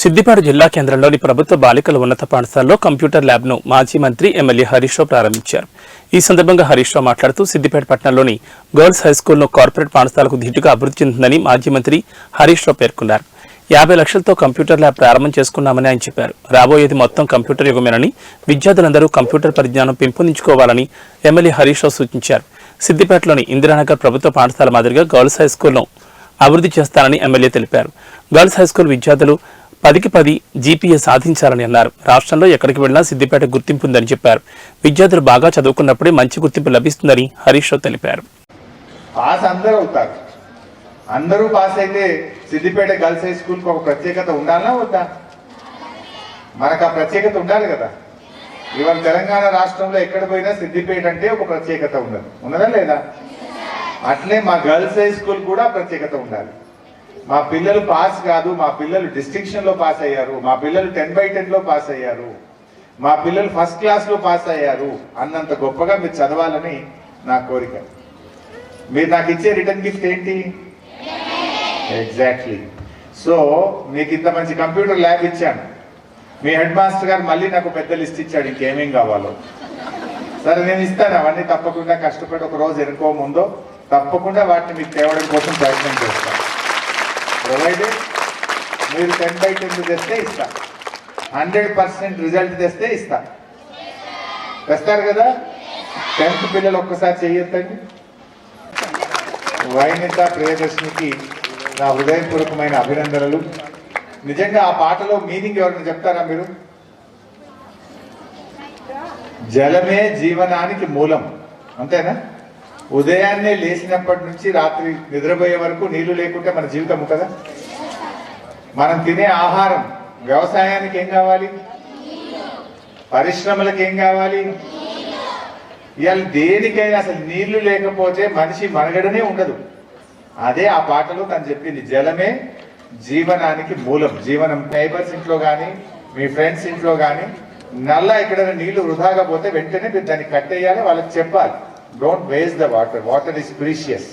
సిద్దిపేట జిల్లా కేంద్రంలోని ప్రభుత్వ బాలికల ఉన్నత పాఠశాలలో కంప్యూటర్ ల్యాబ్ను మాజీ మంత్రి ఎమ్మెల్యే హరీష్ రావు ప్రారంభించారు. ఈ సందర్భంగా హరీష్ రావు మాట్లాడుతూ సిద్దిపేట పట్టణంలోని గర్ల్స్ హైస్కూల్ను కార్పొరేట్ పాఠశాలకు ధీటుగా అభివృద్ధి చెందుతుందని మాజీ మంత్రి హరీష్ రావు పేర్కొన్నారు. యాభై లక్షలతో కంప్యూటర్ ల్యాబ్ ప్రారంభం చేసుకున్నామని ఆయన చెప్పారు. రాబోయేది మొత్తం కంప్యూటర్ యుగమేనని విద్యార్థులందరూ కంప్యూటర్ పరిజ్ఞానం పెంపొందించుకోవాలని ఎమ్మెల్యే హరీష్ రావు సూచించారు. సిద్దిపేటలోని ఇందిరానగర్ ప్రభుత్వ పాఠశాల మాదిరిగా గర్ల్స్ హైస్కూల్ను అభివృద్ధి చేస్తానని ఎమ్మెల్యే తెలిపారు. గర్ల్స్ హైస్కూల్ విద్యార్థులు పదికి పది జీపీఏ సాధించాలని అన్నారు. రాష్ట్రంలో ఎక్కడికి వెళ్ళినా సిద్దిపేట గుర్తింపు ఉందని చెప్పారు. విద్యార్థులు బాగా చదువుకున్నప్పుడే మంచి గుర్తింపు లభిస్తుందని హరీష్ రావు తెలిపారు. పాస్ అందరూ అవుతారు. అందరూ పాస్ అయితే సిద్దిపేట గర్ల్స్ హై స్కూల్కి ఒక ప్రత్యేకత ఉండాలా వద్దా? మనకు ఆ ప్రత్యేకత ఉండాలి కదా. ఇవాళ తెలంగాణ రాష్ట్రంలో ఎక్కడ పోయినా సిద్దిపేట అంటే ఒక ప్రత్యేకత ఉండదు. ఉన్నదా లేదా? అట్లే మా గర్ల్స్ హై స్కూల్ కూడా ప్రత్యేకత ఉండాలి. మా పిల్లలు పాస్ కాదు మా పిల్లలు డిస్టింక్షన్లో పాస్ అయ్యారు మా పిల్లలు టెన్ బై టెన్లో పాస్ అయ్యారు మా పిల్లలు ఫస్ట్ క్లాస్లో పాస్ అయ్యారు అన్నంత గొప్పగా మీరు చదవాలని నా కోరిక. మీరు నాకు ఇచ్చే రిటర్న్ గిఫ్ట్ ఏంటి? ఎగ్జాక్ట్లీ సో మీకు ఇంత మంచి కంప్యూటర్ ల్యాబ్ ఇచ్చాను. మీ హెడ్ మాస్టర్ గారు మళ్ళీ నాకు పెద్ద లిస్ట్ ఇచ్చాడు ఇంకేమేం కావాలో. సరే నేను ఇస్తాను అవన్నీ తప్పకుండా కష్టపడి ఒక రోజు ఎనుకో ముందో తప్పకుండా వాటిని మీకు తేవడం కోసం ప్రయత్నం చేస్తాను. ప్రొవైడెడ్. మీరు టెన్ బై టెన్ తెస్తే ఇస్తా. హండ్రెడ్ పర్సెంట్ రిజల్ట్ తెస్తే ఇస్తా. తెస్తారు కదా? టెన్త్ పిల్లలు ఒక్కసారి చెయ్యొద్దండి. వైనిత ప్రియదర్శినికి నా హృదయపూర్వకమైన అభినందనలు. నిజంగా ఆ పాటలో మీనింగ్ ఎవరైనా చెప్తారా మీరు? జలమే జీవనానికి మూలం. అంతేనా? ఉదయాన్నే లేచినప్పటి నుంచి రాత్రి నిద్రపోయే వరకు నీళ్ళు లేకుంటే మన జీవితం కదా మనం తినే ఆహారం వ్యవసాయానికి ఏం కావాలి? పరిశ్రమలకు ఏం కావాలి? ఇవాళ దేనికైనా అసలు నీళ్ళు లేకపోతే మనిషి మనుగడనే ఉండదు. అదే ఆ పాటలో తను చెప్పింది జలమే జీవనానికి మూలం. జీవనం నైబర్స్ ఇంట్లో కానీ మీ ఫ్రెండ్స్ ఇంట్లో కానీ నల్ల ఎక్కడైనా నీళ్ళు వృధాగా పోతే వెంటనే మీరు దాన్ని కట్టేయాలి వాళ్ళకి చెప్పాలి. Don't waste the water water is precious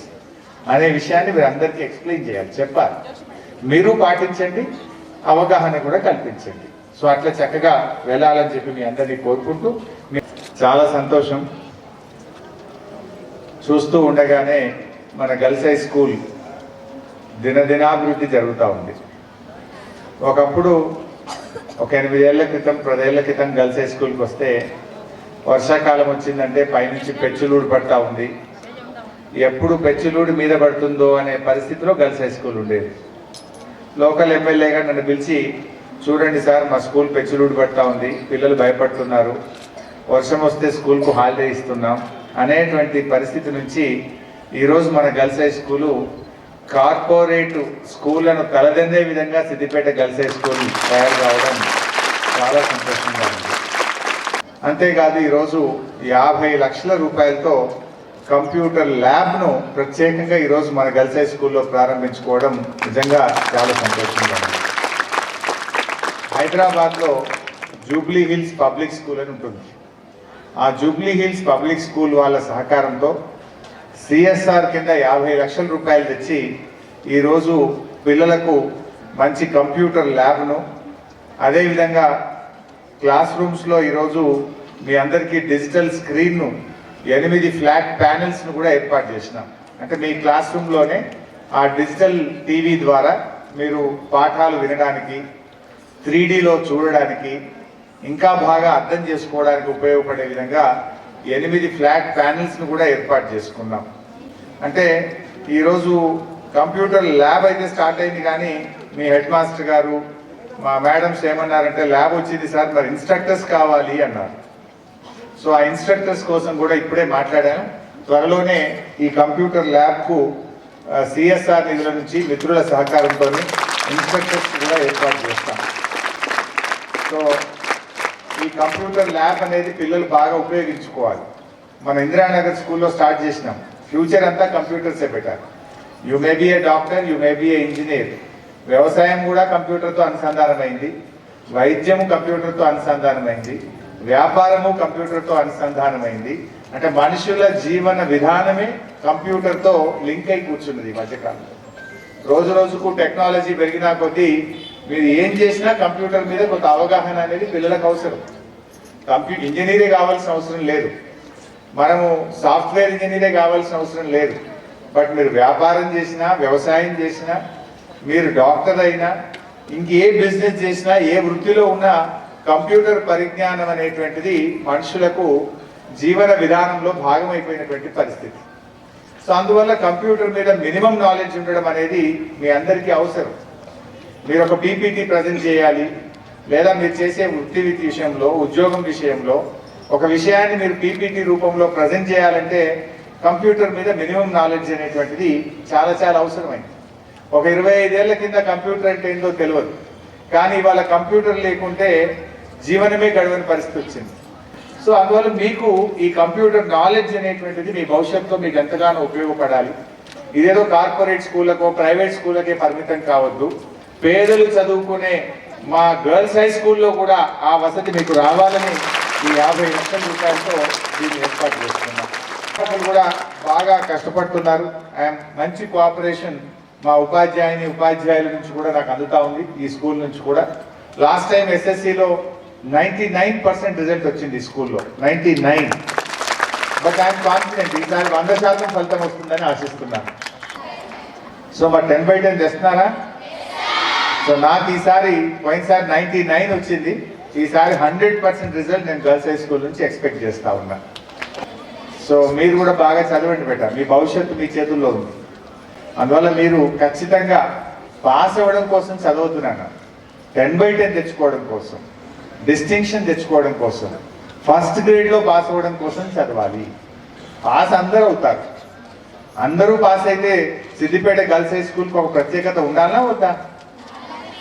అనే విషయాన్ని మీరు అందరికీ ఎక్స్ప్లెయిన్ చేయాలి. చెప్పాలి. మీరు పాటించండి. అవగాహన కూడా కల్పించండి. సో అట్లా చక్కగా వెళ్ళాలని చెప్పి మీ అందరినీ కోరుకుంటూ మీ- చాలా సంతోషం. చూస్తూ ఉండగానే మన గర్ల్స్ హై స్కూల్ దినదినాభివృద్ధి జరుగుతూ ఉంది. ఒకప్పుడు ఒక ఎనిమిదేళ్ళ క్రితం పదేళ్ళ క్రితం గర్ల్స్ హై స్కూల్కి వస్తే వర్షాకాలం వచ్చిందంటే పైనుంచి పెచ్చులూడు పడతా ఉంది. ఎప్పుడు పెచ్చులూడి మీద పడుతుందో అనే పరిస్థితిలో గర్ల్స్ హై స్కూల్ ఉండేది. లోకల్ ఎమ్మెల్యేగా నన్ను పిలిచి చూడండి సార్ మా స్కూల్ పెచ్చులూడి పడతా ఉంది పిల్లలు భయపడుతున్నారు. వర్షం వస్తే స్కూల్కు హాలిడే ఇస్తున్నాం. అనేటువంటి పరిస్థితి నుంచి ఈరోజు మన గర్ల్స్ హై స్కూలు కార్పొరేట్ స్కూళ్ళను తలదన్నే విధంగా సిద్దిపేట గర్ల్స్ హై స్కూల్ తయారు కావడం చాలా సంతోషంగా ఉంది. అంతేకాదు ఈరోజు యాభై లక్షల రూపాయలతో కంప్యూటర్ ల్యాబ్ను ప్రత్యేకంగా ఈరోజు మన గర్ల్స్ హై స్కూల్లో ప్రారంభించుకోవడం నిజంగా చాలా సంతోషంగా ఉంది. హైదరాబాద్లో జూబ్లీ హిల్స్ పబ్లిక్ స్కూల్ అని ఉంటుంది. ఆ జూబ్లీ హిల్స్ పబ్లిక్ స్కూల్ వాళ్ళ సహకారంతో సిఎస్ఆర్ కింద యాభై లక్షల రూపాయలు తెచ్చి ఈరోజు పిల్లలకు మంచి కంప్యూటర్ ల్యాబ్ను అదేవిధంగా క్లాస్ రూమ్స్లో ఈరోజు మీ అందరికీ డిజిటల్ స్క్రీన్ను ఎనిమిది ఫ్లాట్ ప్యానెల్స్ను కూడా ఏర్పాటు చేసినాం. అంటే మీ క్లాస్ రూమ్లోనే ఆ డిజిటల్ టీవీ ద్వారా మీరు పాఠాలు వినడానికి త్రీడీలో చూడడానికి ఇంకా బాగా అర్థం చేసుకోవడానికి ఉపయోగపడే విధంగా ఎనిమిది ఫ్లాట్ ప్యానెల్స్ను కూడా ఏర్పాటు చేసుకున్నాం. అంటే ఈరోజు కంప్యూటర్ ల్యాబ్ అయితే స్టార్ట్ అయింది కానీ మీ హెడ్ మాస్టర్ గారు మా మేడమ్స్ ఏమన్నారంటే ల్యాబ్ వచ్చింది సార్ మరి ఇన్స్ట్రక్టర్స్ కావాలి అన్నారు. సో ఆ ఇన్స్ట్రక్టర్స్ కోసం కూడా ఇప్పుడే మాట్లాడాను. త్వరలోనే ఈ కంప్యూటర్ ల్యాబ్కు సిఎస్ఆర్ నిధుల నుంచి మిత్రుల సహకారంతో ఇన్స్ట్రక్టర్స్ కూడా ఏర్పాటు చేస్తాం. సో ఈ కంప్యూటర్ ల్యాబ్ అనేది పిల్లలు బాగా ఉపయోగించుకోవాలి. మన ఇందిరానగర్ స్కూల్లో స్టార్ట్ చేసినాం. ఫ్యూచర్ అంతా కంప్యూటర్సే పెట్టాలి. You may be a doctor you may be a engineer వ్యవసాయం కూడా కంప్యూటర్తో అనుసంధానమైంది. వైద్యము కంప్యూటర్తో అనుసంధానమైంది. వ్యాపారము కంప్యూటర్తో అనుసంధానమైంది. అంటే మనుషుల జీవన విధానమే కంప్యూటర్తో లింక్ అయి కూర్చున్నది ఈ మధ్యకాలంలో. రోజు రోజుకు టెక్నాలజీ పెరిగినా కొద్దీ మీరు ఏం చేసినా కంప్యూటర్ మీద కొంత అవగాహన అనేది పిల్లలకు అవసరం. కంప్యూ ఇంజనీరే కావాల్సిన అవసరం లేదు. మనము సాఫ్ట్వేర్ ఇంజనీరే కావాల్సిన అవసరం లేదు. బట్ మీరు వ్యాపారం చేసినా వ్యవసాయం చేసినా మీరు డాక్టర్ అయినా ఇంకే బిజినెస్ చేసినా ఏ వృత్తిలో ఉన్నా కంప్యూటర్ పరిజ్ఞానం అనేటువంటిది మనుషులకు జీవన విధానంలో భాగమైపోయినటువంటి పరిస్థితి. సో అందువల్ల కంప్యూటర్ మీద మినిమం నాలెడ్జ్ ఉండడం అనేది మీ అందరికీ అవసరం. మీరు ఒక పీపీటీ ప్రజెంట్ చేయాలి లేదా మీరు చేసే వృత్తి విషయంలో ఉద్యోగం విషయంలో ఒక విషయాన్ని మీరు పీపీటీ రూపంలో ప్రజెంట్ చేయాలంటే కంప్యూటర్ మీద మినిమం నాలెడ్జ్ అనేటువంటిది చాలా చాలా అవసరమైంది. ఒక ఇరవై ఐదేళ్ళ కింద కంప్యూటర్ అంటే ఏందో తెలియదు కానీ ఇవాళ కంప్యూటర్ లేకుంటే జీవనమే గడవని పరిస్థితి వచ్చింది. సో అందువల్ల మీకు ఈ కంప్యూటర్ నాలెడ్జ్ అనేటువంటిది మీ భవిష్యత్తులో మీకు ఎంతగానో ఉపయోగపడాలి. ఇదేదో కార్పొరేట్ స్కూళ్ళకో ప్రైవేట్ స్కూళ్ళకే పరిమితం కావద్దు. పేదలు చదువుకునే మా గర్ల్స్ హై స్కూల్లో కూడా ఆ వసతి మీకు రావాలని ఈ యాభై లక్షల రూపాయలతో దీన్ని ఏర్పాటు చేస్తున్నాం. కూడా బాగా కష్టపడుతున్నారు. అండ్ మంచి కోఆపరేషన్ మా ఉపాధ్యాయుని ఉపాధ్యాయుల నుంచి కూడా నాకు అందుతా ఉంది ఈ స్కూల్ నుంచి కూడా. లాస్ట్ టైం ఎస్ఎస్సిలో నైంటీ నైన్ పర్సెంట్ రిజల్ట్ వచ్చింది ఈ స్కూల్లో. Ninety nine but I'm confident ఈసారి వంద శాతం ఫలితం వస్తుందని ఆశిస్తున్నాను. సో మరి టెన్ బై టెన్ తెస్తున్నారా సో నాకు ఈసారి పోయినసారి నైంటీ నైన్ వచ్చింది. ఈసారి హండ్రెడ్ పర్సెంట్ రిజల్ట్ నేను గర్ల్స్ హై స్కూల్ నుంచి ఎక్స్పెక్ట్ చేస్తా ఉన్నా. సో మీరు కూడా బాగా చదవండి బెట. మీ భవిష్యత్తు మీ చేతుల్లో ఉంది. అందువల్ల మీరు ఖచ్చితంగా పాస్ అవ్వడం కోసం చదువుతున్నాను టెన్ బై టెన్ తెచ్చుకోవడం కోసం డిస్టింక్షన్ తెచ్చుకోవడం కోసం ఫస్ట్ గ్రేడ్లో పాస్ అవ్వడం కోసం చదవాలి. పాస్ అందరూ అవుతారు. అందరూ పాస్ అయితే సిద్దిపేట గర్ల్స్ హై స్కూల్కి ఒక ప్రత్యేకత ఉండాలా వద్దా?